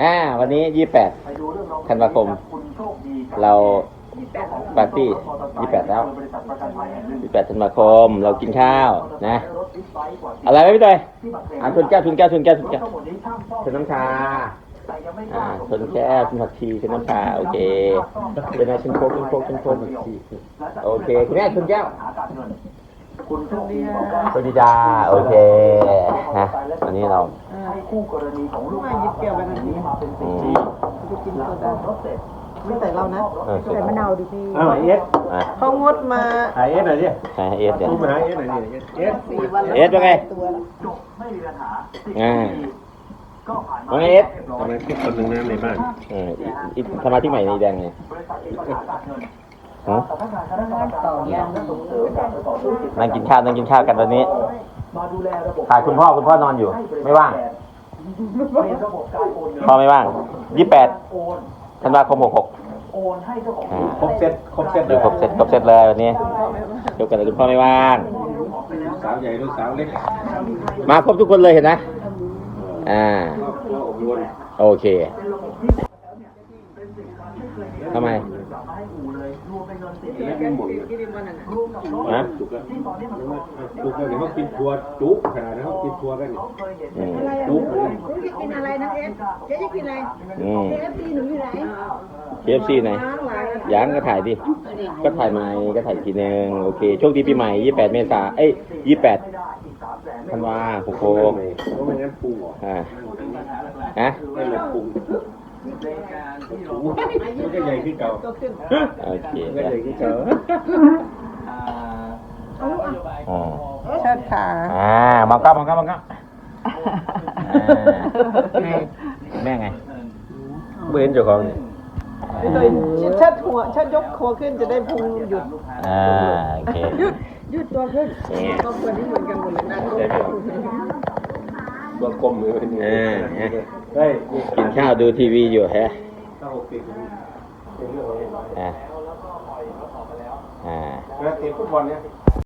อ่า วันนี้ยี่แปดธันวาคม เราปาร์ตี้ยี่แปดแล้วยี่แปดธันวาคม เรากินข้าวนะ อะไรไหมพี่เตยอ่าทุนแก้วทุนแก้วทุนแก้วทุนแก้วทุนน้ำชาอ่าทุนแก้วทุนผักชีทุนน้ำชาโอเคเป็นไงชุนโคกชุนโคกชุนโคกโอเคคุณแม่ทุนแก้วสวัสดีจ้าโอเค ฮะวันนี้เราคู่กรณีของลูกมาหยิบแก้วไปทันทีมาเป็นอืสิมจะกินโซดาไม่ใส่เหล้านะเออใส่มะนาวดิพี่อ้าวเอสอะเขางดมาหาเอสหน่อยดิให้เอสเดี๋ยวพูดมาหาเอสหน่อยดิเอสสี่วันแล้วเอสว่าไงตัวละจบไม่มีปัญหาสิบอ่าปีก็ผ่านมาว่าไงเอสตอนนั้นคิดคนหนึ่งนะในบ้านเอออีอีสมาธิใหม่ในแดงไงบริษัทเอกสารการเงินฮะสำนักงานคณะกรรมการต่อยางและส่งเสริมการประกอบธุรกิจนั่งกินข้าวนั่งกินข้าวกันตอนนี้ มาดูแลระบบขาดคุณพ่อคุณพ่อนอนอยู่ ไม่ว่างเป็นระบบการโอนเงินพ่อไม่ว่างยี่แปดโอนธันวาคมหกหกโอนให้เจ้าของอ่าครบเซตครบเซตอยู่ครบเสร็จครบเสร็จเลยวันนี้ยกกันเลยคุณพ่อไม่ว่างสาวใหญ่ลูกสาวเล็กมาครบทุกคนเลยเห็นนะอ่าครอบครัวอบรวนโอเค ทำไมไม่เป็นหมดกินวันนั้นฮะจุกแล้วจุกแล้วเดี๋ยวเขากินทัวร์จุกขนาดนั้นเขากินทัวร์กันนี่อืมจุกเลยหนูจะกินอะไรนะเอฟเจ๊จะกินอะไรอืมเอฟซีหนูอยู่ไหน KFC ไหนล้างหลายยังก็ถ่ายดิ ก็ถ่ายใหม่ก็ถ่ายอีกทีนึงโอเค โชคดีปีใหม่ 28 เมษาเอ้ย 28ธันวาหกโเพราะไม่งั้นปรุงเหรออ่าฮะไม่เลยปรุง มันก็ใหญ่ขึ้นเก่าก็ขึ้นโอเคมันก็ใหญ่ขึ้นเก่าอ๋อเชิดขาอ่ามองกล้องมองกล้องมองกล้องอ่าไงแม่ไงไม่เห็นเจ้าของเนี่ยโดยเชิดหัวเชิดยกคอขึ้นจะได้พุงหยุดอ่าโอเคยืดยืดตัวขึ้นเนี่ยครอบครัวนี้เหมือนกันหมดเลยนะ ตัวกลมเลยเออเนี่ยเฮ้ยกินข้าวดูทีวีอยู่ฮะถ้าหกสิบเป็นเรื่องอะไรอ่าอ่าแล้วเตะฟุตบอลเนี่ย